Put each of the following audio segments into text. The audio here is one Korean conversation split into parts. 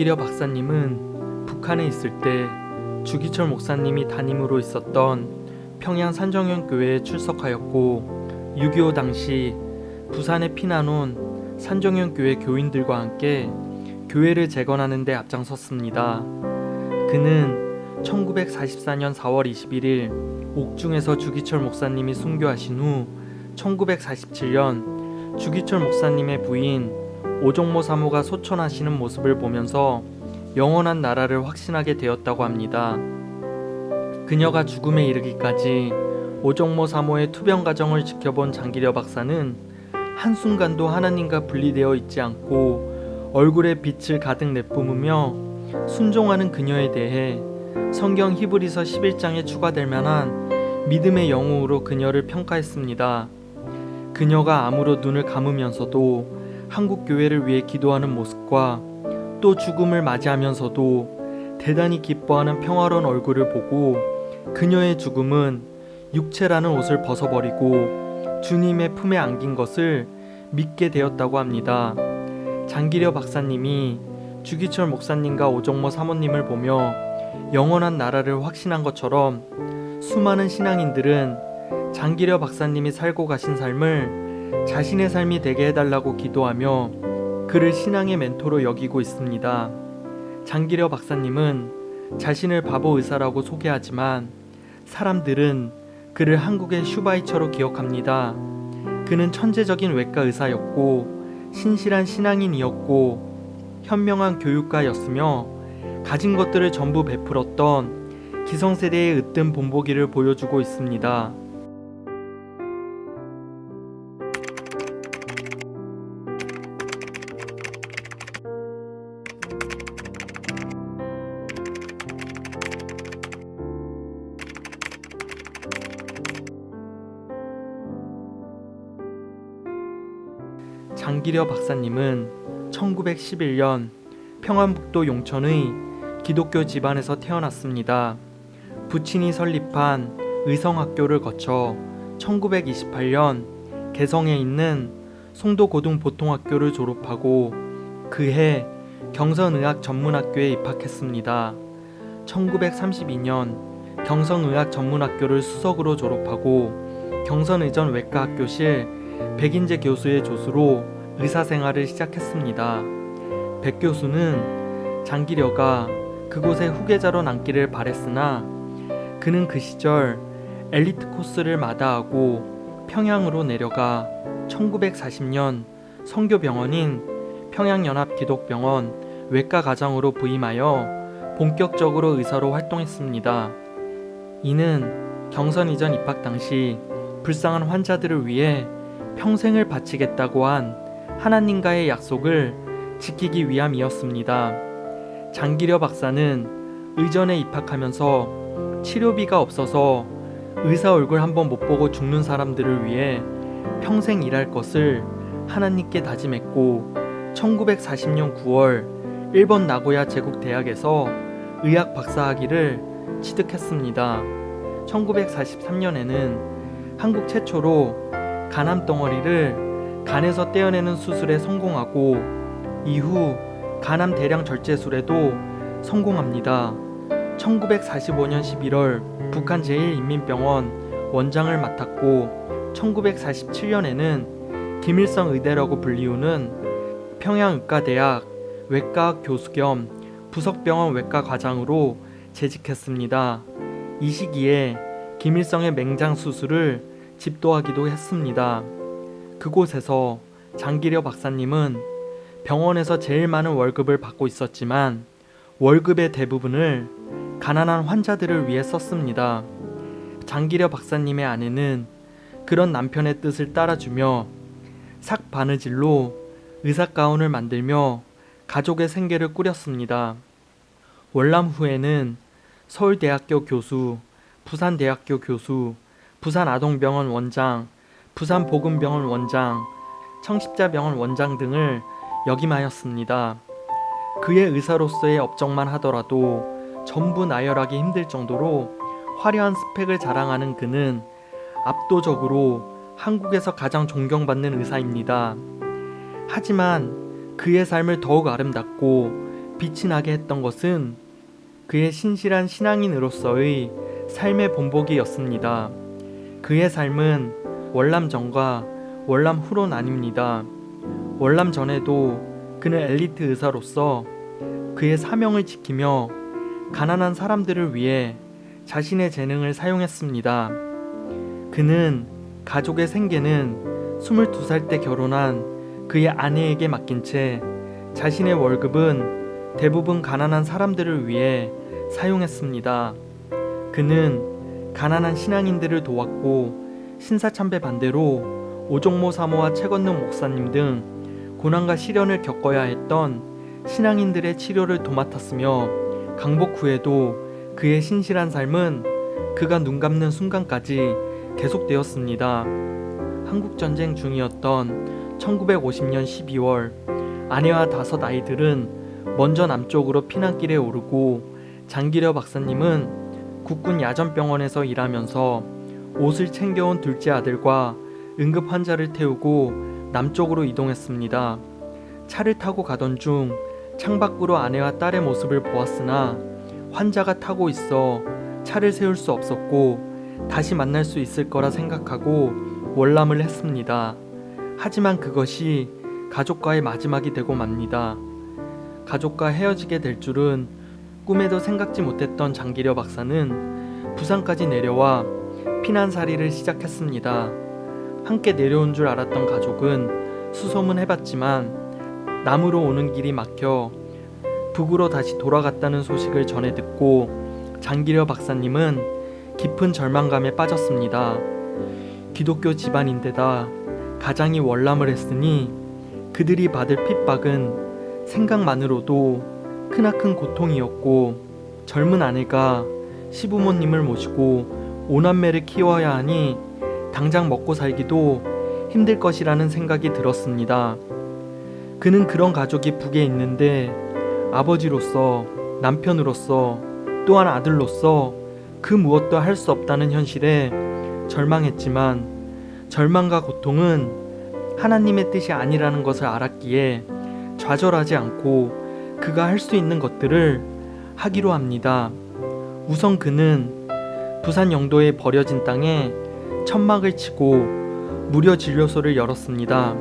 장기려 박사님은 북한에 있을 때 주기철 목사님이 담임으로 있었던 평양 산정현 교회에 출석하였고 6.25 당시 부산에 피난 온 산정현 교회 교인들과 함께 교회를 재건하는 데 앞장섰습니다. 그는 1944년 4월 21일 옥중에서 주기철 목사님이 순교하신 후 1947년 주기철 목사님의 부인 오종모 사모가 소천하시는 모습을 보면서 영원한 나라를 확신하게 되었다고 합니다. 그녀가 죽음에 이르기까지 오종모 사모의 투병 과정을 지켜본 장기려 박사는 한순간도 하나님과 분리되어 있지 않고 얼굴에 빛을 가득 내뿜으며 순종하는 그녀에 대해 성경 히브리서 11장에 추가될 만한 믿음의 영웅으로 그녀를 평가했습니다. 그녀가 암으로 눈을 감으면서도 한국 교회를 위해 기도하는 모습과 또 죽음을 맞이하면서도 대단히 기뻐하는 평화로운 얼굴을 보고 그녀의 죽음은 육체라는 옷을 벗어버리고 주님의 품에 안긴 것을 믿게 되었다고 합니다. 장기려 박사님이 주기철 목사님과 오종모 사모님을 보며 영원한 나라를 확신한 것처럼 수많은 신앙인들은 장기려 박사님이 살고 가신 삶을 자신의 삶이 되게 해달라고 기도하며 그를 신앙의 멘토로 여기고 있습니다. 장기려 박사님은 자신을 바보 의사라고 소개하지만 사람들은 그를 한국의 슈바이처로 기억합니다. 그는 천재적인 외과 의사였고 신실한 신앙인이었고 현명한 교육가였으며 가진 것들을 전부 베풀었던 기성세대의 으뜸 본보기를 보여주고 있습니다. 장기려 박사님은 1911년 평안북도 용천의 기독교 집안에서 태어났습니다. 부친이 설립한 의성학교를 거쳐 1928년 개성에 있는 송도고등보통학교를 졸업하고 그해 경선의학 전문학교에 입학했습니다. 1932년 경성의학 전문학교를 수석으로 졸업하고 경선의전 외과학교실 백인재 교수의 조수로 의사 생활을 시작했습니다. 백 교수는 장기려가 그곳에 후계자로 남기를 바랬으나 그는 그 시절 엘리트 코스를 마다하고 평양으로 내려가 1940년 성교병원인 평양연합기독병원 외과과장으로 부임하여 본격적으로 의사로 활동했습니다. 이는 경선 이전 입학 당시 불쌍한 환자들을 위해 평생을 바치겠다고 한 하나님과의 약속을 지키기 위함이었습니다. 장기려 박사는 의전에 입학하면서 치료비가 없어서 의사 얼굴 한번 못 보고 죽는 사람들을 위해 평생 일할 것을 하나님께 다짐했고 1940년 9월 일본 나고야 제국 대학에서 의학 박사학위를 취득했습니다. 1943년에는 한국 최초로 간암 덩어리를 간에서 떼어내는 수술에 성공하고 이후 간암 대량 절제술에도 성공합니다. 1945년 11월 북한 제1인민병원 원장을 맡았고 1947년에는 김일성 의대라고 불리우는 평양의과대학 외과학 교수 겸 부석병원 외과 과장으로 재직했습니다. 이 시기에 김일성의 맹장 수술을 집도하기도 했습니다. 그곳에서 장기려 박사님은 병원에서 제일 많은 월급을 받고 있었지만 월급의 대부분을 가난한 환자들을 위해 썼습니다. 장기려 박사님의 아내는 그런 남편의 뜻을 따라주며 삭 바느질로 의사 가운을 만들며 가족의 생계를 꾸렸습니다. 월남 후에는 서울대학교 교수, 부산대학교 교수, 부산 아동병원 원장, 부산보건병원 원장, 청십자병원 원장 등을 역임하였습니다. 그의 의사로서의 업적만 하더라도 전부 나열하기 힘들 정도로 화려한 스펙을 자랑하는 그는 압도적으로 한국에서 가장 존경받는 의사입니다. 하지만 그의 삶을 더욱 아름답고 빛이 나게 했던 것은 그의 신실한 신앙인으로서의 삶의 본보기였습니다. 그의 삶은 월남 전과 월남 후로 나뉩니다. 월남 전에도 그는 엘리트 의사로서 그의 사명을 지키며 가난한 사람들을 위해 자신의 재능을 사용했습니다. 그는 가족의 생계는 22살 때 결혼한 그의 아내에게 맡긴 채 자신의 월급은 대부분 가난한 사람들을 위해 사용했습니다. 그는 가난한 신앙인들을 도왔고 신사참배 반대로 오종모 사모와 최건능 목사님 등 고난과 시련을 겪어야 했던 신앙인들의 치료를 도맡았으며 강복 후에도 그의 신실한 삶은 그가 눈 감는 순간까지 계속되었습니다. 한국전쟁 중이었던 1950년 12월 아내와 다섯 아이들은 먼저 남쪽으로 피난길에 오르고 장기려 박사님은 국군 야전병원에서 일하면서 옷을 챙겨온 둘째 아들과 응급 환자를 태우고 남쪽으로 이동했습니다. 차를 타고 가던 중 창밖으로 아내와 딸의 모습을 보았으나 환자가 타고 있어 차를 세울 수 없었고 다시 만날 수 있을 거라 생각하고 월남을 했습니다. 하지만 그것이 가족과의 마지막이 되고 맙니다. 가족과 헤어지게 될 줄은 꿈에도 생각지 못했던 장기려 박사는 부산까지 내려와 피난살이를 시작했습니다. 함께 내려온 줄 알았던 가족은 수소문 해봤지만 남으로 오는 길이 막혀 북으로 다시 돌아갔다는 소식을 전해 듣고 장기려 박사님은 깊은 절망감에 빠졌습니다. 기독교 집안인데다 가장이 월남을 했으니 그들이 받을 핍박은 생각만으로도 크나큰 고통이었고 젊은 아내가 시부모님을 모시고 오남매를 키워야 하니 당장 먹고 살기도 힘들 것이라는 생각이 들었습니다. 그는 그런 가족이 북에 있는데 아버지로서 남편으로서 또한 아들로서 그 무엇도 할 수 없다는 현실에 절망했지만 절망과 고통은 하나님의 뜻이 아니라는 것을 알았기에 좌절하지 않고 그가 할 수 있는 것들을 하기로 합니다. 우선 그는 부산 영도에 버려진 땅에 천막을 치고 무료 진료소를 열었습니다.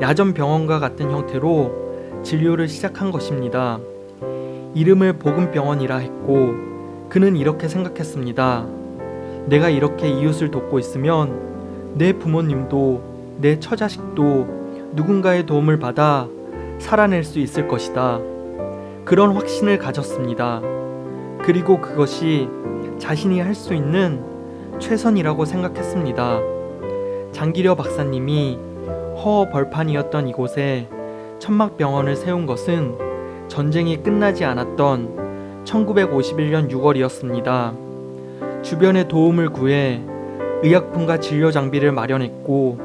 야전 병원과 같은 형태로 진료를 시작한 것입니다. 이름을 복음병원이라 했고 그는 이렇게 생각했습니다. 내가 이렇게 이웃을 돕고 있으면 내 부모님도 내 처자식도 누군가의 도움을 받아 살아낼 수 있을 것이다. 그런 확신을 가졌습니다. 그리고 그것이 자신이 할 수 있는 최선이라고 생각했습니다. 장기려 박사님이 허허 벌판이었던 이곳에 천막병원을 세운 것은 전쟁이 끝나지 않았던 1951년 6월이었습니다. 주변의 도움을 구해 의약품과 진료 장비를 마련했고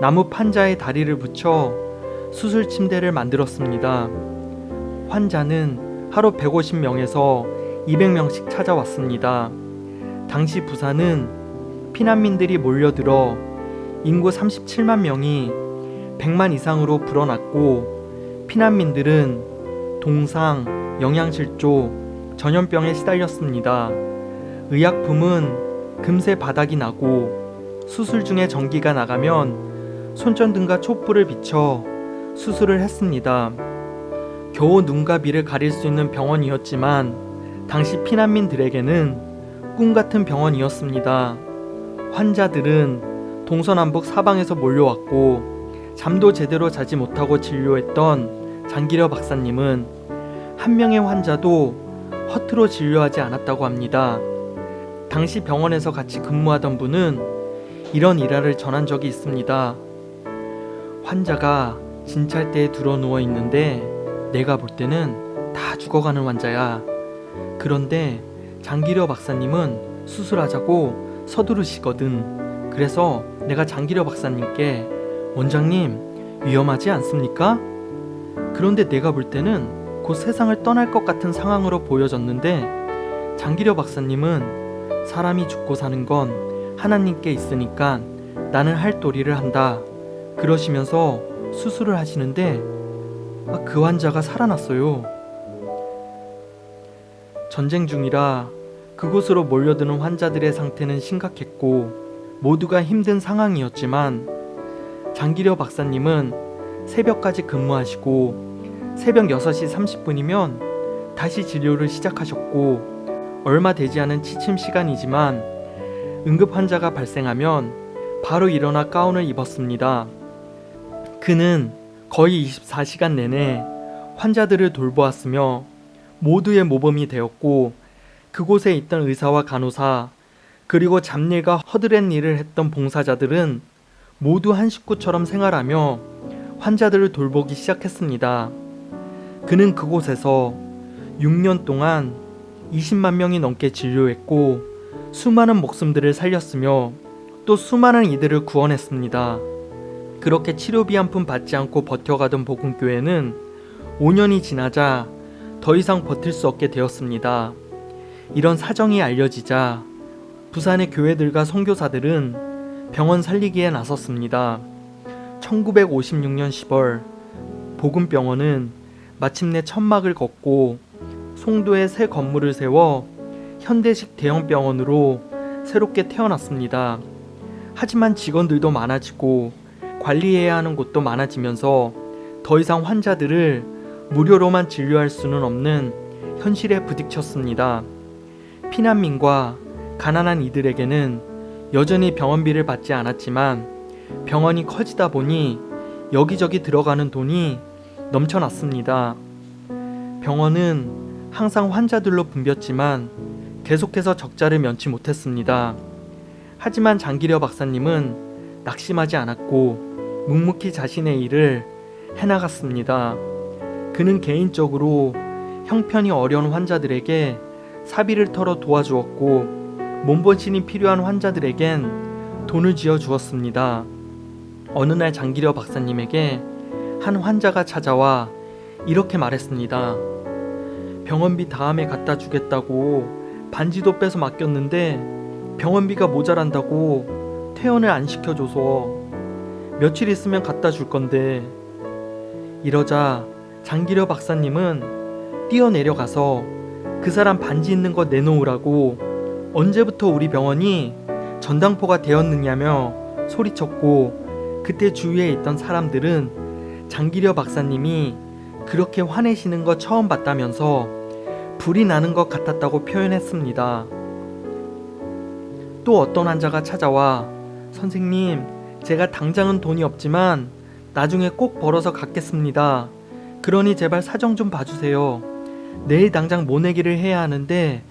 나무 판자에 다리를 붙여 수술 침대를 만들었습니다. 환자는 하루 150명에서 200명씩 찾아왔습니다. 당시 부산은 피난민들이 몰려들어 인구 37만 명이 100만 이상으로 불어났고 피난민들은 동상, 영양실조, 전염병에 시달렸습니다. 의약품은 금세 바닥이 나고 수술 중에 전기가 나가면 손전등과 촛불을 비춰 수술을 했습니다. 겨우 눈과 비를 가릴 수 있는 병원이었지만 당시 피난민들에게는 꿈 같은 병원이었습니다. 환자들은 동서남북 사방에서 몰려왔고 잠도 제대로 자지 못하고 진료했던 장기려 박사님은 한 명의 환자도 허투루 진료하지 않았다고 합니다. 당시 병원에서 같이 근무하던 분은 이런 일화를 전한 적이 있습니다. 환자가 진찰대에 들어 누워 있는데 내가 볼 때는 다 죽어가는 환자야. 그런데 장기려 박사님은 수술하자고 서두르시거든. 그래서 내가 장기려 박사님께 원장님 위험하지 않습니까? 그런데 내가 볼 때는 곧 세상을 떠날 것 같은 상황으로 보여졌는데 장기려 박사님은 사람이 죽고 사는 건 하나님께 있으니까 나는 할 도리를 한다. 그러시면서 수술을 하시는데 아, 그 환자가 살아났어요. 전쟁 중이라 그곳으로 몰려드는 환자들의 상태는 심각했고 모두가 힘든 상황이었지만 장기려 박사님은 새벽까지 근무하시고 새벽 6시 30분이면 다시 진료를 시작하셨고 얼마 되지 않은 취침 시간이지만 응급 환자가 발생하면 바로 일어나 가운을 입었습니다. 그는 거의 24시간 내내 환자들을 돌보았으며 모두의 모범이 되었고 그곳에 있던 의사와 간호사 그리고 잡일과 허드렛 일을 했던 봉사자들은 모두 한 식구처럼 생활하며 환자들을 돌보기 시작했습니다. 그는 그곳에서 6년 동안 20만 명이 넘게 진료했고 수많은 목숨들을 살렸으며 또 수많은 이들을 구원했습니다. 그렇게 치료비 한 푼 받지 않고 버텨가던 복음교회는 5년이 지나자 더 이상 버틸 수 없게 되었습니다. 이런 사정이 알려지자 부산의 교회들과 선교사들은 병원 살리기에 나섰습니다. 1956년 10월 복음병원은 마침내 천막을 걷고 송도에 새 건물을 세워 현대식 대형 병원으로 새롭게 태어났습니다. 하지만 직원들도 많아지고 관리해야 하는 곳도 많아지면서 더 이상 환자들을 무료로만 진료할 수는 없는 현실에 부딪혔습니다. 피난민과 가난한 이들에게는 여전히 병원비를 받지 않았지만 병원이 커지다 보니 여기저기 들어가는 돈이 넘쳐났습니다. 병원은 항상 환자들로 붐볐지만 계속해서 적자를 면치 못했습니다. 하지만 장기려 박사님은 낙심하지 않았고 묵묵히 자신의 일을 해나갔습니다. 그는 개인적으로 형편이 어려운 환자들에게 사비를 털어 도와주었고 몸보신이 필요한 환자들에겐 돈을 지어 주었습니다. 어느 날 장기려 박사님에게 한 환자가 찾아와 이렇게 말했습니다. 병원비 다음에 갖다 주겠다고 반지도 빼서 맡겼는데 병원비가 모자란다고 퇴원을 안 시켜줘서 며칠 있으면 갖다 줄 건데 이러자 장기려 박사님은 뛰어내려가서 그 사람 반지 있는 거 내놓으라고 언제부터 우리 병원이 전당포가 되었느냐며 소리쳤고 그때 주위에 있던 사람들은 장기려 박사님이 그렇게 화내시는 거 처음 봤다면서 불이 나는 것 같았다고 표현했습니다. 또 어떤 환자가 찾아와 선생님, 제가 당장은 돈이 없지만 나중에 꼭 벌어서 갚겠습니다. 그러니 제발 사정 좀 봐주세요. 내일 당장 모내기를 해야 하는데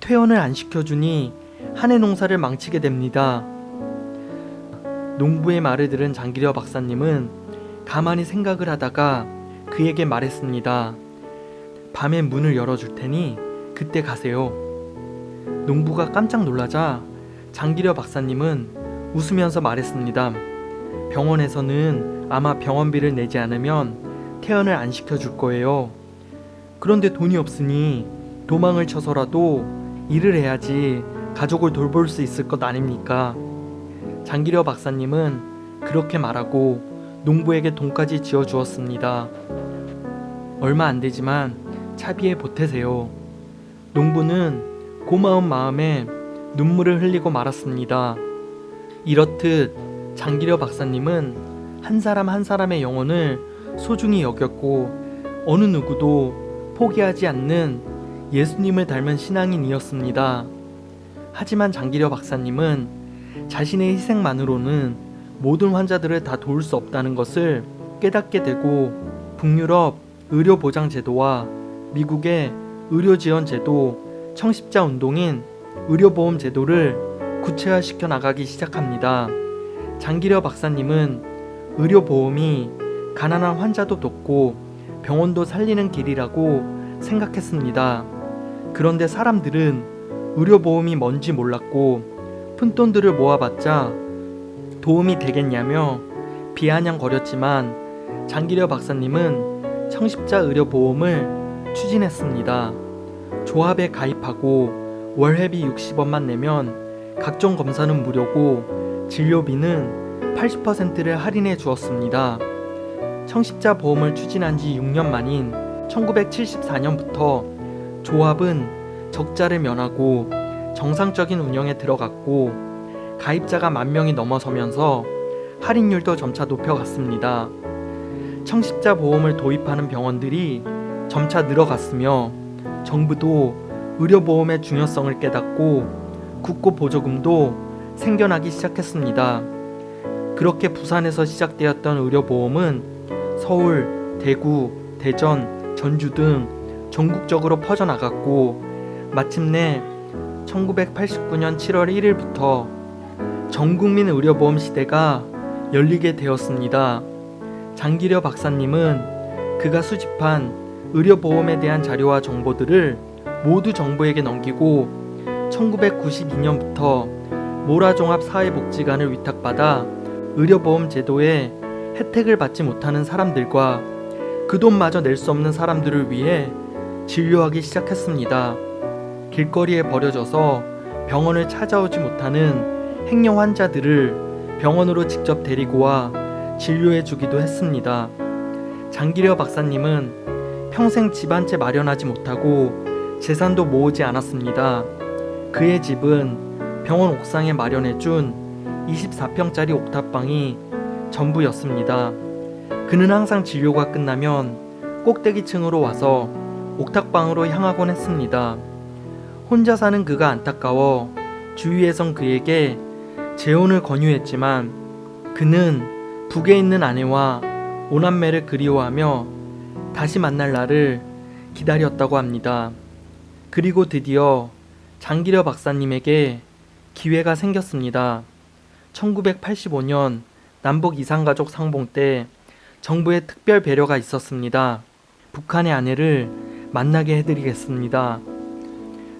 퇴원을 안 시켜주니 한 해 농사를 망치게 됩니다. 농부의 말을 들은 장기려 박사님은 가만히 생각을 하다가 그에게 말했습니다. 밤에 문을 열어줄 테니 그때 가세요. 농부가 깜짝 놀라자 장기려 박사님은 웃으면서 말했습니다. 병원에서는 아마 병원비를 내지 않으면 퇴원을 안 시켜줄 거예요. 그런데 돈이 없으니 도망을 쳐서라도 일을 해야지 가족을 돌볼 수 있을 것 아닙니까? 장기려 박사님은 그렇게 말하고 농부에게 돈까지 지어 주었습니다. 얼마 안 되지만 차비에 보태세요. 농부는 고마운 마음에 눈물을 흘리고 말았습니다. 이렇듯 장기려 박사님은 한 사람 한 사람의 영혼을 소중히 여겼고 어느 누구도 포기하지 않는 예수님을 닮은 신앙인이었습니다. 하지만 장기려 박사님은 자신의 희생만으로는 모든 환자들을 다 도울 수 없다는 것을 깨닫게 되고 북유럽 의료보장제도와 미국의 의료지원제도 청십자 운동인 의료보험 제도를 구체화시켜 나가기 시작합니다. 장기려 박사님은 의료보험이 가난한 환자도 돕고 병원도 살리는 길이라고 생각했습니다. 그런데 사람들은 의료보험이 뭔지 몰랐고 푼돈들을 모아봤자 도움이 되겠냐며 비아냥거렸지만 장기려 박사님은 청십자 의료보험을 추진했습니다. 조합에 가입하고 월회비 60원만 내면 각종 검사는 무료고 진료비는 80%를 할인해 주었습니다. 청십자 보험을 추진한 지 6년 만인 1974년부터 조합은 적자를 면하고 정상적인 운영에 들어갔고 가입자가 만 명이 넘어서면서 할인율도 점차 높여갔습니다. 청십자 보험을 도입하는 병원들이 점차 늘어갔으며 정부도 의료보험의 중요성을 깨닫고 국고 보조금도 생겨나기 시작했습니다. 그렇게 부산에서 시작되었던 의료보험은 서울, 대구, 대전, 전주 등 전국적으로 퍼져나갔고 마침내 1989년 7월 1일부터 전국민 의료보험 시대가 열리게 되었습니다. 장기려 박사님은 그가 수집한 의료보험에 대한 자료와 정보들을 모두 정부에게 넘기고 1992년부터 모라종합사회복지관을 위탁받아 의료보험 제도에 혜택을 받지 못하는 사람들과 그 돈마저 낼 수 없는 사람들을 위해 진료하기 시작했습니다. 길거리에 버려져서 병원을 찾아오지 못하는 행여 환자들을 병원으로 직접 데리고 와 진료해 주기도 했습니다. 장기려 박사님은 평생 집 한 채 마련하지 못하고 재산도 모으지 않았습니다. 그의 집은 병원 옥상에 마련해 준 24평짜리 옥탑방이 전부였습니다. 그는 항상 진료가 끝나면 꼭대기층으로 와서 옥탑방으로 향하곤 했습니다. 혼자 사는 그가 안타까워 주위에선 그에게 재혼을 권유했지만 그는 북에 있는 아내와 오남매를 그리워하며 다시 만날 날을 기다렸다고 합니다. 그리고 드디어 장기려 박사님에게 기회가 생겼습니다. 1985년 남북 이산가족 상봉 때 정부의 특별 배려가 있었습니다. 북한의 아내를 만나게 해드리겠습니다.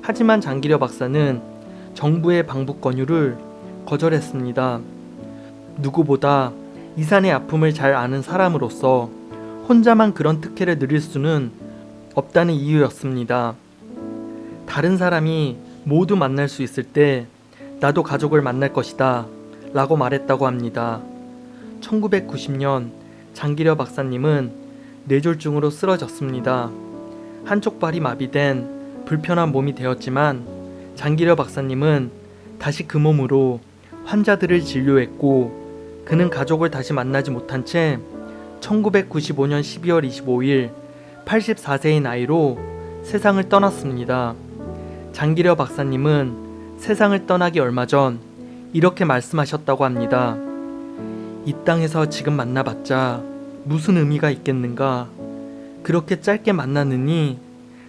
하지만 장기려 박사는 정부의 방북 권유를 거절했습니다. 누구보다 이산의 아픔을 잘 아는 사람으로서 혼자만 그런 특혜를 누릴 수는 없다는 이유였습니다. 다른 사람이 모두 만날 수 있을 때 나도 가족을 만날 것이다 라고 말했다고 합니다. 1990년 장기려 박사님은 뇌졸중으로 쓰러졌습니다. 한쪽 발이 마비된 불편한 몸이 되었지만 장기려 박사님은 다시 그 몸으로 환자들을 진료했고 그는 가족을 다시 만나지 못한 채 1995년 12월 25일 84세의 나이로 세상을 떠났습니다. 장기려 박사님은 세상을 떠나기 얼마 전 이렇게 말씀하셨다고 합니다. 이 땅에서 지금 만나봤자 무슨 의미가 있겠는가? 그렇게 짧게 만나느니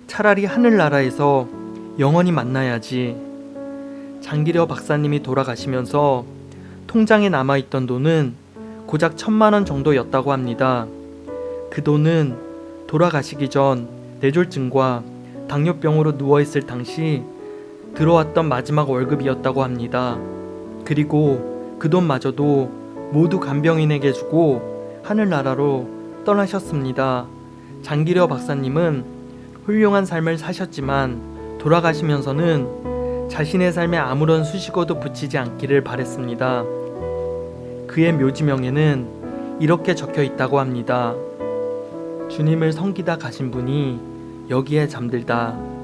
차라리 하늘나라에서 영원히 만나야지. 장기려 박사님이 돌아가시면서 통장에 남아있던 돈은 고작 천만 원 정도였다고 합니다. 그 돈은 돌아가시기 전 뇌졸중과 당뇨병으로 누워있을 당시 들어왔던 마지막 월급이었다고 합니다. 그리고 그 돈마저도 모두 간병인에게 주고 하늘나라로 떠나셨습니다. 장기려 박사님은 훌륭한 삶을 사셨지만 돌아가시면서는 자신의 삶에 아무런 수식어도 붙이지 않기를 바랬습니다. 그의 묘지명에는 이렇게 적혀 있다고 합니다. 주님을 섬기다 가신 분이 여기에 잠들다.